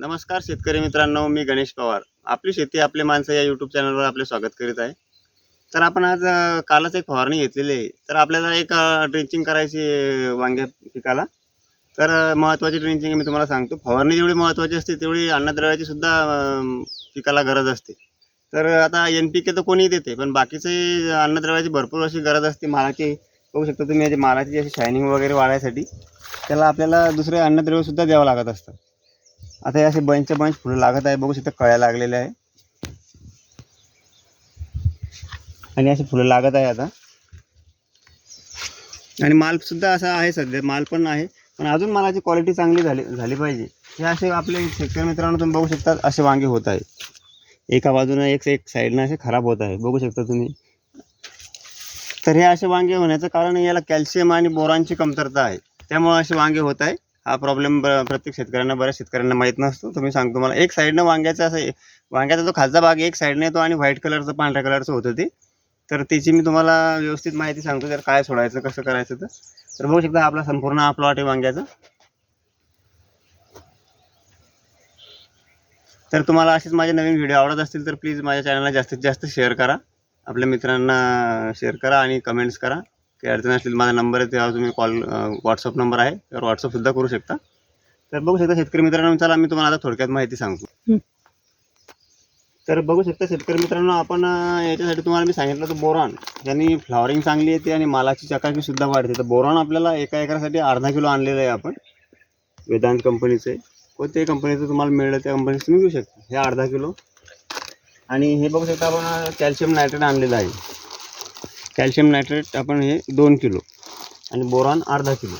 नमस्कार शेतकरी मित्रांनो मी गणेश पवार. आपली शेती आपले माणसं या यूट्यूब चॅनलवर आपले स्वागत करीत आहे. तर आपण आज कालच एक फवारणी घेतलेली आहे. तर आपल्याला एक ड्रिंचिंग करायची वांग्या पिकाला. तर महत्त्वाची ड्रिंचिंग मी तुम्हाला सांगतो. फवारणी जेवढी महत्त्वाची असते तेवढी अन्नद्रव्याची सुद्धा पिकाला गरज असते. तर आता एन पी के तर कोणीही देते पण बाकीचे अन्नद्रव्याची भरपूर अशी गरज असते. मालाची बघू शकता तुम्ही याची मालाची अशी शायनिंग वगैरे वाढायसाठी त्याला आपल्याला दुसरे अन्नद्रव्यसुद्धा द्यावं लागत असतं. आता हे असे बंचच्या बंच फुलं लागत आहे. बघू शकता कळ्या लागलेल्या आहे. आणि असे फुलं लागत आहे आता. आणि माल सुद्धा असा आहे सध्या. माल पण आहे. पण अजून मालाची क्वालिटी चांगली झाली झाली पाहिजे. हे असे आपले शेतकरी मित्रांनो तुम्ही बघू शकता असे वांगे होत आहे एका बाजूनं एक एक साईडनं असे खराब होत आहे. बघू शकता तुम्ही. तर हे असे वांगे होण्याचं कारण याला कॅल्शियम आणि बोरांची कमतरता आहे. त्यामुळे असे वांगे होत आहे. हा प्रॉब्लेम प्रत्येक शेतकऱ्यांना बऱ्याच शेतकऱ्यांना माहीत नसतो. तुम्ही सांगतो मला एक साईडनं वांग्याचा असं वांग्याचा जो खालचा भाग एक साईडने येतो आणि व्हाईट कलरचं पांढऱ्या कलरचं होतं ते. तर त्याची मी तुम्हाला व्यवस्थित माहिती सांगतो तर काय सोडायचं कसं करायचं तर. तर बघू शकता आपला संपूर्ण हा प्लॉट आहे वांग्याचा. तर तुम्हाला असेच माझे नवीन व्हिडिओ आवडत असतील तर प्लीज माझ्या चॅनलला जास्तीत जास्त शेअर करा. आपल्या मित्रांना शेअर करा आणि कमेंट्स करा. काही अडचण असतील माझा नंबर आहे त्यावर तुम्ही कॉल व्हॉट्सअप नंबर आहे त्यावर व्हॉट्सअपसुद्धा करू शकता. तर बघू शकता शेतकरी मित्रांनो चला मी तुम्हाला आता थोडक्यात माहिती सांगतो. तर बघू शकता शेतकरी मित्रांनो आपण याच्यासाठी तुम्हाला मी सांगितलं होतं बोरॉन. ज्यांनी फ्लॉवरिंग चांगली येते आणि मालाची चकाकी सुद्धा वाढते. तर बोरॉन आपल्याला एका एकरासाठी अर्धा किलो आणलेलं आहे आपण वेदांत कंपनीचं. आहे कोणत्याही कंपनीचं तुम्हाला मिळलं त्या कंपनीचं तुम्ही घेऊ शकता. हे अर्धा किलो. आणि हे बघू शकता आपण कॅल्शियम नायट्रेट आणलेलं आहे. कॅल्शियम नायट्रेट आपण हे दोन किलो आणि बोरॉन अर्धा किलो.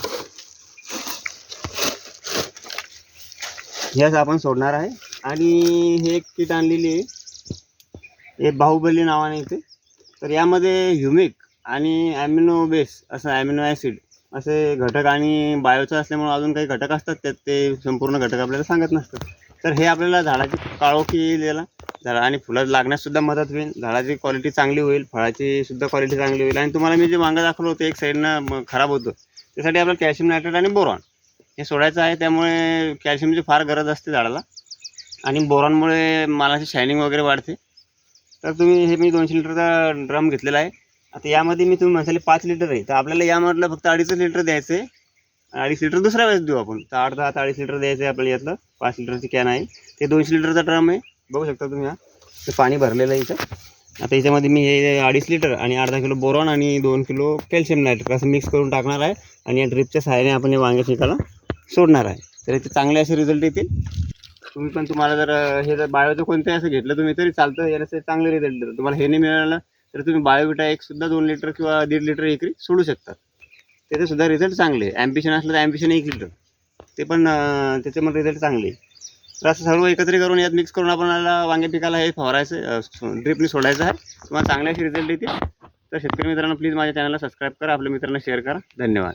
ह्याच आपण सोडणार आहे. आणि हे एक किट आणलेली आहे. हे बाहुबली नावाने इथे तर यामध्ये ह्युमिक आणि ॲमिनो बेस असं ॲमिनो ॲसिड असे घटक आणि बायोचं असल्यामुळे अजून काही घटक असतात त्यात ते संपूर्ण घटक आपल्याला सांगत नसतात. तर हे आपल्याला झाडाची काळोखी येईल याला झाडा आणि फुलं लागण्यास सुद्धा मदत होईल. झाडाची क्वालिटी चांगली होईल फळाची सुद्धा क्वालिटी चांगली होईल. आणि तुम्हाला मी जे वांगं दाखवलं होतं एक साईडनं खराब होतं त्यासाठी आपल्याला कॅल्शियम नायट्रेट आणि बोरॉन हे सोडायचं आहे. त्यामुळे कॅल्शियमची फार गरज असते झाडाला. आणि बोरॉनमुळे मालाची शायनिंग वगैरे वाढते. तर तुम्ही हे मी दोनशे लिटरचा ड्रम घेतलेला आहे. आता यामध्ये मी तुम्ही म्हणाले पाच लिटर आहे. तर आपल्याला यामधलं फक्त अडीच लिटर द्यायचं आहे. अडीच लिटर दुसऱ्या वेळेस देऊ आपण. तर अर्धा आता अडीच लिटर द्यायचं आहे आपल्याला यातलं. पाच लिटरची कॅन आहे. ते दोनशे लिटरचा ड्रम आहे. बघू शकता तुम्ही हा. ते पाणी भरलेलं आहे इथं. आता याच्यामध्ये मी हे अडीच लिटर आणि अर्धा किलो बोरॉन आणि दोन किलो कॅल्शियम नायट्रेट असं मिक्स करून टाकणार आहे आणि या ड्रिपच्या सहाय्याने आपण हे वांग्या पिकाला सोडणार आहे. तर याचे चांगले असे रिझल्ट येतील. तुम्ही पण तुम्हाला जर हे जर बायोचं कोणतंही असं घेतलं तुम्ही तरी चालतं याला चांगले रिझल्ट देतात. तुम्हाला हे नाही मिळालं तर तुम्ही बायोविटा एक सुद्धा दोन लिटर किंवा दीड लिटर एकरी सोडू शकतात त्याचे सुद्धा रिझल्ट चांगले. ॲम्बिशन असलं तर ॲम्बिशन एक लिटर. ते पण त्याच्यामध्ये त्याचे पण रिझल्ट चांगले. तर असं सर्व एकत्रित करून यात मिक्स करून आपल्याला वांगे पिकाला हे फवारायचं ड्रिपने सोडायचं आहे. तुम्हाला चांगले असे रिझल्ट येतील तर शेतकरी मित्रांनो प्लीज माझ्या चॅनलला सबस्क्राईब करा. आपल्या मित्रांना शेअर करा. धन्यवाद.